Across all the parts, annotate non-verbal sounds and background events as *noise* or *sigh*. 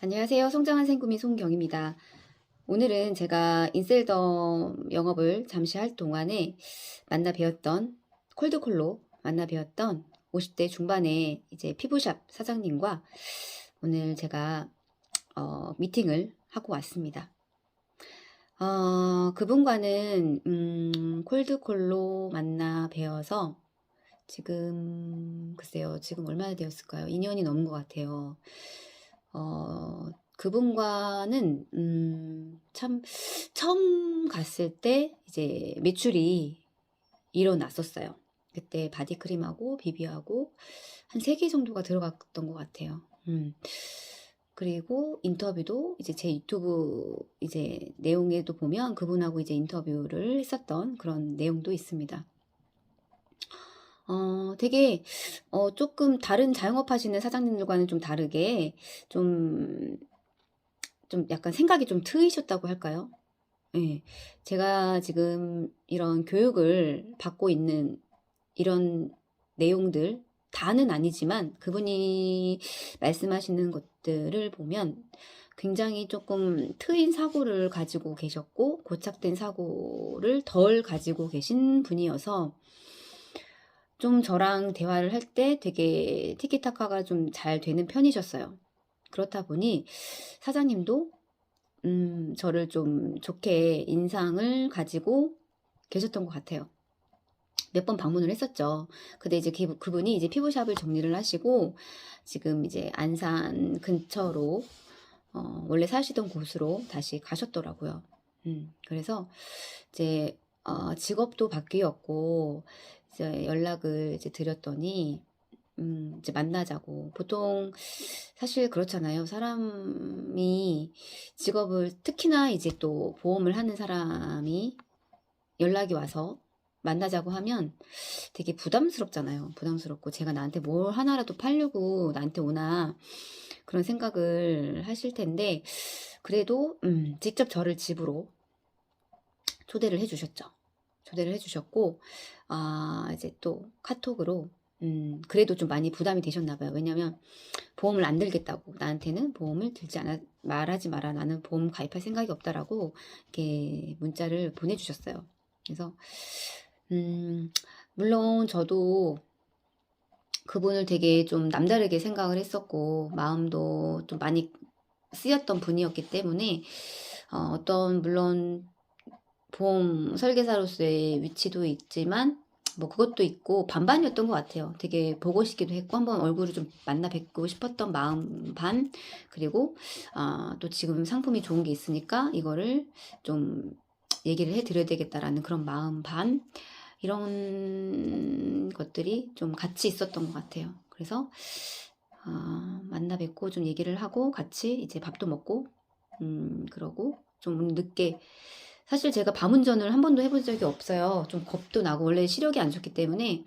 안녕하세요. 성장한 생구미 송경입니다. 오늘은 제가 인셀더 영업을 잠시 할 동안에 만나 뵈었던 콜드콜로 만나 뵈었던 50대 중반의 이제 피부샵 사장님과 오늘 제가 어, 미팅을 하고 왔습니다. 어, 그분과는 음, 콜드콜로 만나 뵈어서 지금 글쎄요 지금 얼마나 되었을까요? 2년이 넘은 것 같아요. 어, 그분과는 음, 참 처음 갔을 때 이제 매출이 일어났었어요. 그때 바디크림하고 비비하고 한 세 개 정도가 들어갔던 것 같아요. 음. 그리고 인터뷰도 이제 제 유튜브 이제 내용에도 보면 그분하고 이제 인터뷰를 했었던 그런 내용도 있습니다. 어, 되게, 어, 조금 다른 자영업 하시는 사장님들과는 좀 다르게, 좀, 좀 약간 생각이 좀 트이셨다고 할까요? 예. 제가 지금 이런 교육을 받고 있는 이런 내용들, 다는 아니지만 그분이 말씀하시는 것들을 보면 굉장히 조금 트인 사고를 가지고 계셨고, 고착된 사고를 덜 가지고 계신 분이어서, 좀 저랑 대화를 할 때 되게 티키타카가 좀 잘 되는 편이셨어요. 그렇다 보니 사장님도 음, 저를 좀 좋게 인상을 가지고 계셨던 것 같아요. 몇 번 방문을 했었죠. 근데 이제 그, 그분이 이제 피부샵을 정리를 하시고 지금 이제 안산 근처로 어, 원래 사시던 곳으로 다시 가셨더라고요. 음, 그래서 이제 어, 직업도 바뀌었고 이제 연락을 이제 드렸더니 음, 이제 만나자고. 보통 사실 그렇잖아요. 사람이 직업을 특히나 이제 또 보험을 하는 사람이 연락이 와서 만나자고 하면 되게 부담스럽잖아요. 부담스럽고 제가 나한테 뭘 하나라도 팔려고 나한테 오나 그런 생각을 하실 텐데 그래도 음, 직접 저를 집으로 초대를 해주셨죠. 초대를 해주셨고 아 이제 또 카톡으로 음, 그래도 좀 많이 부담이 되셨나 봐요. 왜냐면 보험을 안 들겠다고 나한테는 보험을 들지 않아 말하지 마라. 나는 보험 가입할 생각이 없다라고 이렇게 문자를 보내주셨어요. 그래서 음, 물론 저도 그분을 되게 좀 남다르게 생각을 했었고 마음도 좀 많이 쓰였던 분이었기 때문에 어, 어떤 물론 보험 설계사로서의 위치도 있지만 뭐 그것도 있고 반반이었던 것 같아요. 되게 보고 싶기도 했고 한번 얼굴을 좀 만나 뵙고 싶었던 마음 반 그리고 아, 또 지금 상품이 좋은 게 있으니까 이거를 좀 얘기를 해드려야 되겠다라는 그런 마음 반 이런 것들이 좀 같이 있었던 것 같아요. 그래서 아, 만나 뵙고 좀 얘기를 하고 같이 이제 밥도 먹고 음 그러고 좀 늦게 사실 제가 밤운전을 한 번도 해본 적이 없어요. 좀 겁도 나고 원래 시력이 안 좋기 때문에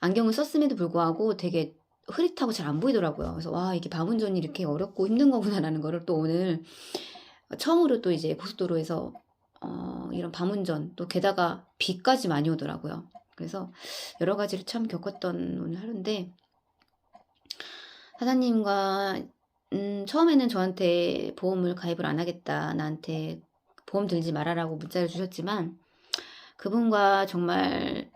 안경을 썼음에도 불구하고 되게 흐릿하고 잘 안 보이더라고요. 그래서 와 이게 밤운전이 이렇게 어렵고 힘든 거구나라는 거를 또 오늘 처음으로 또 이제 고속도로에서 어, 이런 밤운전 또 게다가 비까지 많이 오더라고요. 그래서 여러 가지를 참 겪었던 오늘 하루인데 사장님과 음, 처음에는 저한테 보험을 가입을 안 하겠다 나한테 보험 들지 말아라고 문자를 주셨지만 그분과 정말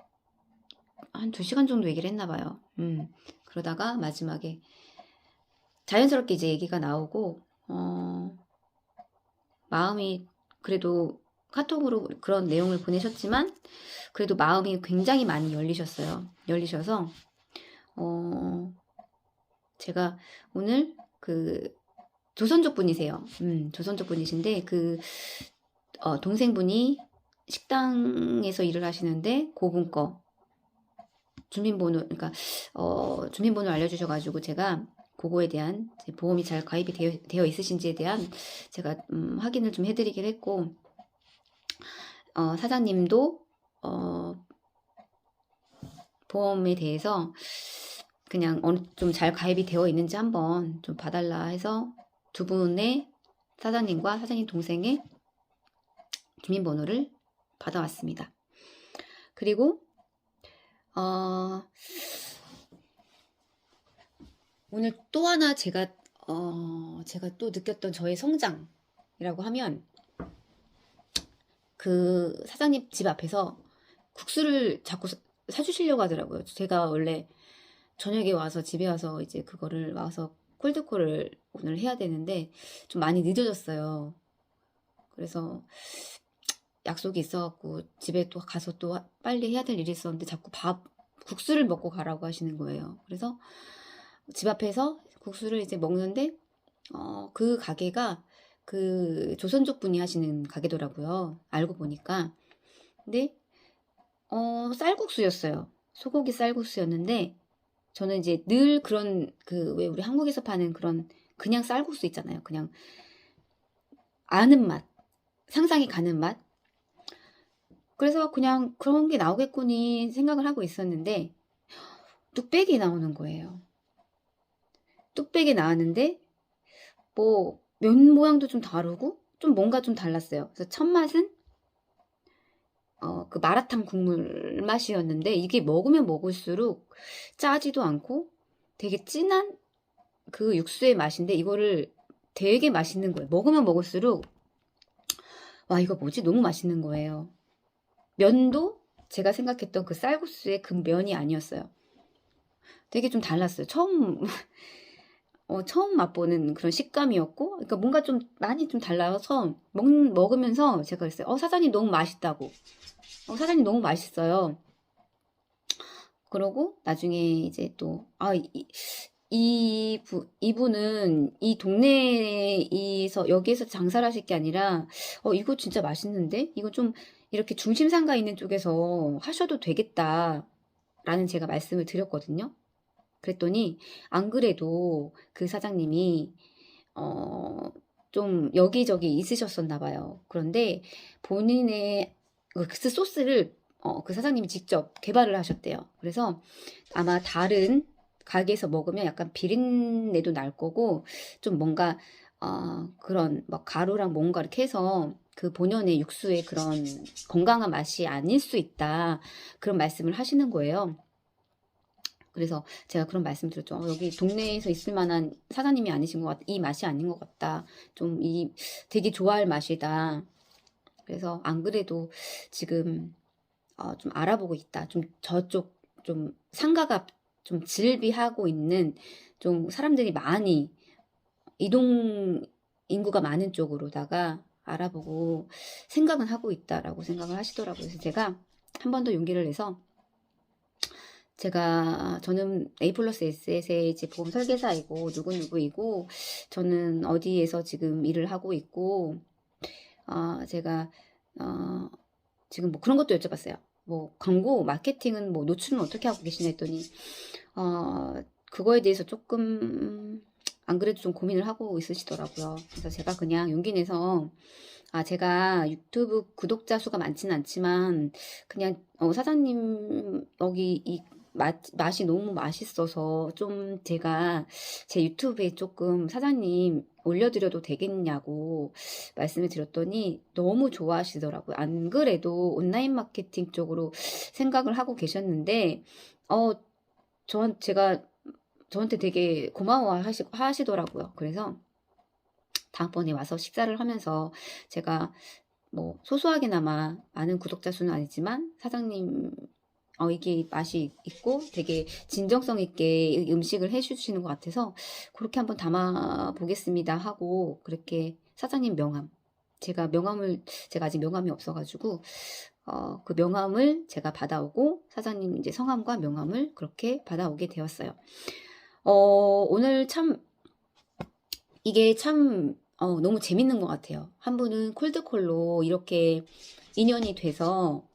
한두 시간 정도 얘기를 했나 봐요. 음, 그러다가 마지막에 자연스럽게 이제 얘기가 나오고 어, 마음이 그래도 카톡으로 그런 내용을 보내셨지만 그래도 마음이 굉장히 많이 열리셨어요. 열리셔서 어, 제가 오늘 그 조선족 분이세요. 음, 조선족 분이신데 그 어, 동생분이 식당에서 일을 하시는데 고분 거 주민번호 그러니까 어, 주민번호 알려주셔가지고 제가 그거에 대한 보험이 잘 가입이 되어, 되어 있으신지에 대한 제가 음, 확인을 좀 해드리긴 했고 어, 사장님도 어, 보험에 대해서 그냥 어느 좀 잘 가입이 되어 있는지 한번 좀 봐달라 해서 두 분의 사장님과 사장님 동생의 주민번호를 받아왔습니다. 그리고 어, 오늘 또 하나 제가 어, 제가 또 느꼈던 저의 성장이라고 하면 그 사장님 집 앞에서 국수를 자꾸 사- 사주시려고 하더라고요. 제가 원래 저녁에 와서 집에 와서 이제 그거를 와서 콜드콜을 오늘 해야 되는데 좀 많이 늦어졌어요. 그래서 약속이 있어갖고 집에 또 가서 또 빨리 해야 될 일이 있었는데 자꾸 밥 국수를 먹고 가라고 하시는 거예요. 그래서 집 앞에서 국수를 이제 먹는데 어, 그 가게가 그 조선족 분이 하시는 가게더라고요. 알고 보니까. 근데 어, 쌀국수였어요. 소고기 쌀국수였는데 저는 이제 늘 그런 그 왜 우리 한국에서 파는 그런 그냥 쌀국수 있잖아요. 그냥 아는 맛, 상상이 가는 맛. 그래서 그냥 그런 게 나오겠거니 생각을 하고 있었는데 뚝배기 나오는 거예요. 뚝배기 나왔는데 뭐 면 모양도 좀 다르고 좀 뭔가 좀 달랐어요. 그래서 첫 맛은 어, 그 마라탕 국물 맛이었는데 이게 먹으면 먹을수록 짜지도 않고 되게 진한 그 육수의 맛인데 이거를 되게 맛있는 거예요. 먹으면 먹을수록 와 이거 뭐지? 너무 맛있는 거예요. 면도 제가 생각했던 그 쌀국수의 그 면이 아니었어요. 되게 좀 달랐어요. 처음 *laughs* 어, 처음 맛보는 그런 식감이었고, 그러니까 뭔가 좀 많이 좀 달라서 먹, 먹으면서 제가 그랬어요. 어, 사장님 너무 맛있다고. 어, 사장님 너무 맛있어요. 그러고 나중에 이제 또, 아, 이, 이 부, 이분은 이 동네에서, 여기에서 장사를 하실 게 아니라, 어, 이거 진짜 맛있는데? 이거 좀 이렇게 중심 상가 있는 쪽에서 하셔도 되겠다. 라는 제가 말씀을 드렸거든요. 그랬더니, 안 그래도 그 사장님이, 어, 좀 여기저기 있으셨었나 봐요. 그런데 본인의 그 소스를 어, 그 사장님이 직접 개발을 하셨대요. 그래서 아마 다른 가게에서 먹으면 약간 비린내도 날 거고 좀 뭔가 어, 그런 막 가루랑 뭔가 이렇게 해서 그 본연의 육수의 그런 건강한 맛이 아닐 수 있다. 그런 말씀을 하시는 거예요. 그래서 제가 그런 말씀 드렸죠. 어, 여기 동네에서 있을 만한 사장님이 아니신 것 같다. 이 맛이 아닌 것 같다. 좀 이 되게 좋아할 맛이다. 그래서 안 그래도 지금 어, 좀 알아보고 있다. 좀 저쪽 좀 상가가 좀 질비하고 있는 좀 사람들이 많이 이동 인구가 많은 쪽으로다가 알아보고 생각은 하고 있다라고 생각을 하시더라고요. 그래서 제가 한 번 더 용기를 내서 제가 저는 A 플러스 S의 이제 보험 설계사이고 누구누구이고 저는 어디에서 지금 일을 하고 있고 어, 제가 어, 지금 뭐 그런 것도 여쭤봤어요. 뭐 광고 마케팅은 뭐 노출은 어떻게 하고 계시냐 했더니 어, 그거에 대해서 조금 안 그래도 좀 고민을 하고 있으시더라고요. 그래서 제가 그냥 용기 내서 아 제가 유튜브 구독자 수가 많지는 않지만 그냥 어, 사장님 여기 이 맛, 맛이 너무 맛있어서 좀 제가 제 유튜브에 조금 사장님 올려드려도 되겠냐고 말씀을 드렸더니 너무 좋아하시더라고요. 안 그래도 온라인 마케팅 쪽으로 생각을 하고 계셨는데, 어, 저, 제가 저한테 되게 고마워 하시, 하시더라고요. 그래서 다음번에 와서 식사를 하면서 제가 뭐 소소하게나마 많은 구독자 수는 아니지만 사장님 어, 이게 맛이 있고 되게 진정성 있게 음식을 해주시는 것 같아서 그렇게 한번 담아 보겠습니다 하고 그렇게 사장님 명함 제가 명함을 제가 아직 명함이 없어가지고 어, 그 명함을 제가 받아오고 사장님 이제 성함과 명함을 그렇게 받아오게 되었어요. 어, 오늘 참 이게 참 어, 너무 재밌는 것 같아요. 한 분은 콜드콜로 이렇게 인연이 돼서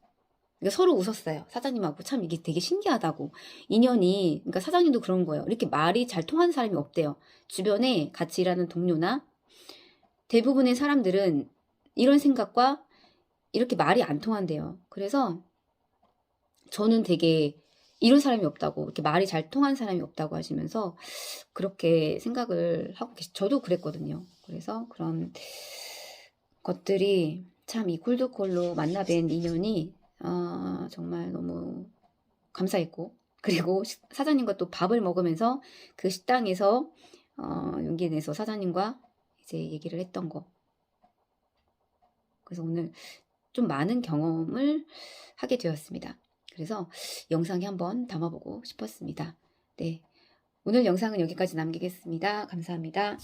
서로 웃었어요. 사장님하고 참 이게 되게 신기하다고. 인연이, 그러니까 사장님도 그런 거예요. 이렇게 말이 잘 통하는 사람이 없대요. 주변에 같이 일하는 동료나 대부분의 사람들은 이런 생각과 이렇게 말이 안 통한대요. 그래서 저는 되게 이런 사람이 없다고, 이렇게 말이 잘 통한 사람이 없다고 하시면서 그렇게 생각을 하고 계시, 저도 그랬거든요. 그래서 그런 것들이 참 이 콜드콜로 만나뵌 인연이 어, 정말 너무 감사했고, *laughs* 그리고 식- 사장님과 또 밥을 먹으면서 그 식당에서 어, 용기에 내서 사장님과 이제 얘기를 했던 거. 그래서 오늘 좀 많은 경험을 하게 되었습니다. 그래서 영상에 한번 담아보고 싶었습니다. 네. 오늘 영상은 여기까지 남기겠습니다. 감사합니다.